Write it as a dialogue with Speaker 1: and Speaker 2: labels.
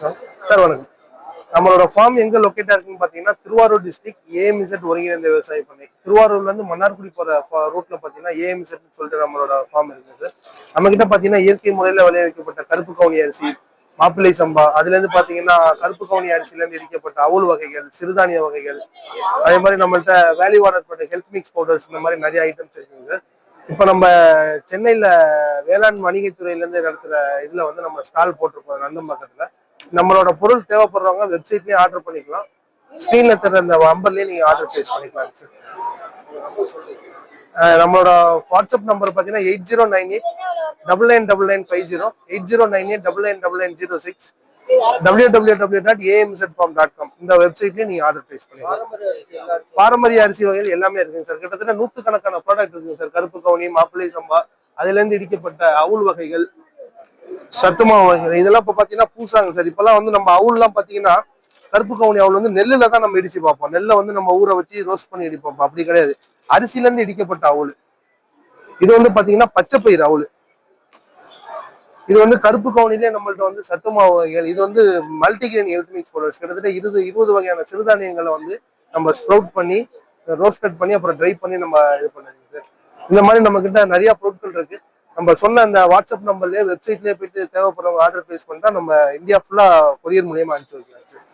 Speaker 1: Sir வணக்கம். நம்மளோட form எங்க லொக்கேட்டா இருக்குன்னு பாத்தீங்கன்னா திருவாரூர் டிஸ்ட்ரிக்ட் ஏஎம்இசட் ஒருங்கிணைந்த விவசாய பண்ணை. திருவாரூர்ல இருந்து மன்னார்குடி போற ரூட்ல பாத்தீங்கன்னா ஏஎம்இசட் சொல்லிட்டு நம்மளோட ஃபார்ம் இருக்கு சார் நம்ம கிட்ட பாத்தீங்கன்னா இயற்கை முறையில விளைவிக்கப்பட்ட கருப்பு கவுனி அரிசி மாப்பிள்ளை சம்பா அதுல இருந்து பாத்தீங்கன்னா கருப்பு கவுனி அரிசில இருந்து இடிக்கப்பட்ட அவுல் வகைகள் சிறுதானிய வகைகள் அதே மாதிரி நம்மள்ட்ட வேல்யூ ஆர்டர் பண்ண ஹெல்த் மிக்ஸ் பவுடர்ஸ் இந்த மாதிரி நிறைய ஐட்டம்ஸ் இருக்குங்க சார் இப்போ நம்ம சென்னையில வேளாண் வணிகத்துறையில இருந்து நடத்துற இதுல வந்து நம்ம ஸ்டால் போட்டிருக்கோம் நந்தம்பாக்கத்துல. நம்மளோட பொருள் தேவைப்படுறவங்க வெப்சைட்லயே ஆர்டர் பண்ணிக்கலாம். ஸ்க்ரீன்ல தர அந்த நம்பர்லயே நீங்க ஆர்டர் பிளேஸ் பண்ணிக்கலாம் சார் நம்மளோட வாட்ஸ்அப் நம்பர் பார்த்தீங்கன்னா eight zero nine eight double nine double nine five zero eight zero nine eight double nine double nine zero six W W W dot amset form dot com இந்த வெப்சைட்லயே நீங்க order place பண்ணிக்கலாம். பாரம்பரிய அரிசி வகைகள் எல்லாமே இருக்குங்க சார் கிட்டத்தட்ட நூற்றுக்கணக்கான ப்ராடக்ட் இருக்குங்க சார் கருப்பு கவுனி மாப்பிள்ளை சம்பா அதுல இருந்து இடிக்கப்பட்ட அவுல் வகைகள் சத்து மாவு வகைகள் இதெல்லாம் இப்ப பாத்தீங்கன்னா பூசாங்க சார். இப்பெல்லாம் வந்து நம்ம அவுல்லாம் பாத்தீங்கன்னா கருப்பு கவுனி அவுல் வந்து நெல்லுல தான் நம்ம இடிச்சு பார்ப்போம். நெல்லை வந்து நம்ம ஊற வச்சு ரோஸ்ட் பண்ணி இடிப்போம். அப்படி கிடையாது. அரிசில இருந்து இடிக்கப்பட்ட அவுள் இது வந்து பாத்தீங்கன்னா பச்சை பயிர் அவுல். இது வந்து கருப்பு கவுனிலே நம்மள்ட்ட வந்து சத்து மாவு வகைகள் இது வந்து மல்டிகிரெயின் ஹெல்த் மிக்ஸ் பவுடர்ஸ் கிட்டத்தட்ட இருபது இருபது வகையான சிறுதானியங்களை வந்து நம்ம ஸ்ப்ரவுட் பண்ணி ரோஸ்டட் பண்ணி அப்புறம் ட்ரை பண்ணி நம்ம இது பண்ணுங்க சார். இந்த மாதிரி நம்ம கிட்ட நிறைய பொருட்கள் இருக்கு. நம்ம சொன்ன அந்த வாட்ஸ்அப் நம்பர்லயே வெப்சைட்லயே போயிட்டு தேவைப்படுறவங்க ஆர்டர் பிளேஸ் பண்ணிட்டா நம்ம இந்தியா ஃபுல்லா கொரியர் மூலியமா அனுப்பிச்சு வைக்கலாம். சார்